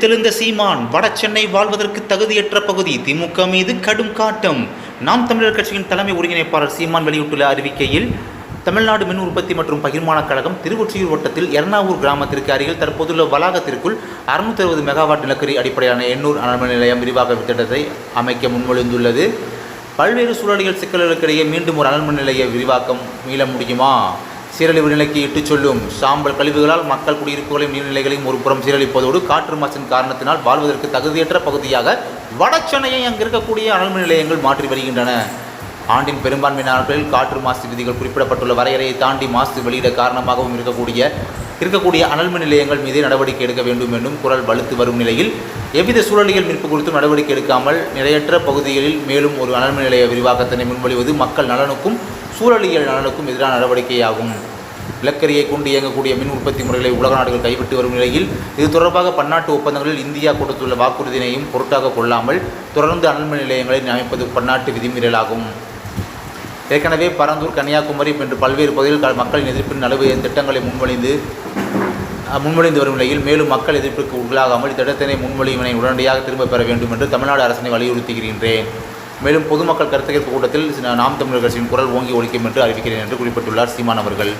தெளிந்த சீமான் வட சென்னை வாழ்வதற்கு தகுதியற்ற பகுதி. திமுக மீது கடும் காட்டம். நாம் தமிழர் கட்சியின் தலைமை ஒருங்கிணைப்பாளர் சீமான் வெளியிட்டுள்ள அறிவிக்கையில் தமிழ்நாடு மின் உற்பத்தி மற்றும் பகிர்மான கழகம் திருவொற்றியூர் வட்டத்தில் எர்ணாவூர் கிராமத்திற்கு அருகில் தற்போதுள்ள வளாகத்திற்குள் அறுநூத்தி அறுபது மெகாவாட் நிலக்கரி அடிப்படையான எண்ணூர் அனல்மின் நிலையம் விரிவாக்க திட்டத்தை அமைக்க முன்மொழிந்துள்ளது. பல்வேறு சூழலியல் சிக்கல்களுக்கிடையே மீண்டும் ஒரு அனல்மின் நிலைய விரிவாக்கம் மீள முடியுமா? சீரழிவு நிலைக்கு இட்டுச் சொல்லும். சாம்பல் கழிவுகளால் மக்கள் குடியிருப்புகளையும் நீர்நிலைகளையும் ஒரு புறம் சீரழிப்பதோடு காற்று மாசின் காரணத்தினால் வாழ்வதற்கு தகுதியற்ற பகுதியாக வடச்சென்னையை அங்கு இருக்கக்கூடிய அனல்மின் நிலையங்கள் மாற்றி வருகின்றன. ஆண்டின் பெரும்பான்மை நாட்களில் காற்று மாசு விதிகள் குறிப்பிடப்பட்டுள்ள வரையறையை தாண்டி மாசு வெளியிட காரணமாகவும் இருக்கக்கூடிய இருக்கக்கூடிய அனல்மின் நிலையங்கள் மீது நடவடிக்கை எடுக்க வேண்டும் என்றும் குரல் வலுத்து வரும் நிலையில் எவ்வித சூழலியல் மீட்பு குறித்தும் நடவடிக்கை எடுக்காமல் நிறையற்ற பகுதிகளில் மேலும் ஒரு அனல்மின் நிலைய விரிவாக்கத்தினை முன்மொழிவது மக்கள் நலனுக்கும் சூழலியல் நலனுக்கும் எதிரான நடவடிக்கையாகும். நிலக்கரியை கொண்டு இயங்கக்கூடிய மின் உற்பத்தி முறைகளை உலக நாடுகள் கைவிட்டு வரும் நிலையில் இது தொடர்பாக பன்னாட்டு ஒப்பந்தங்களில் இந்தியா கொடுத்துள்ள வாக்குறுதியினையும் பொருட்டாக கொள்ளாமல் தொடர்ந்து அனல்மின் நிலையங்களை அமைப்பது பன்னாட்டு விதிமீறலாகும். ஏற்கனவே பரந்தூர் கன்னியாகுமரி என்று பல்வேறு பகுதிகளில் மக்களின் எதிர்ப்பின் நடுவு திட்டங்களை முன்மொழிந்து முன்மொழிந்து வரும் நிலையில் மேலும் மக்கள் எதிர்ப்புக்கு உள்ளாகாமல் திட்டத்தினை முன்மொழிவினை உடனடியாக திரும்பப் பெற வேண்டும் என்று தமிழ்நாடு அரசினை வலியுறுத்துகின்றேன் மேலும் பொதுமக்கள் கருத்து கேட்பு கூட்டத்தில் நாம் தமிழர் கட்சியின் குரல் ஓங்கி ஒழிக்கும் என்று அறிவிக்கிறேன் என்று குறிப்பிட்டுள்ளார் சீமான் அவர்கள்.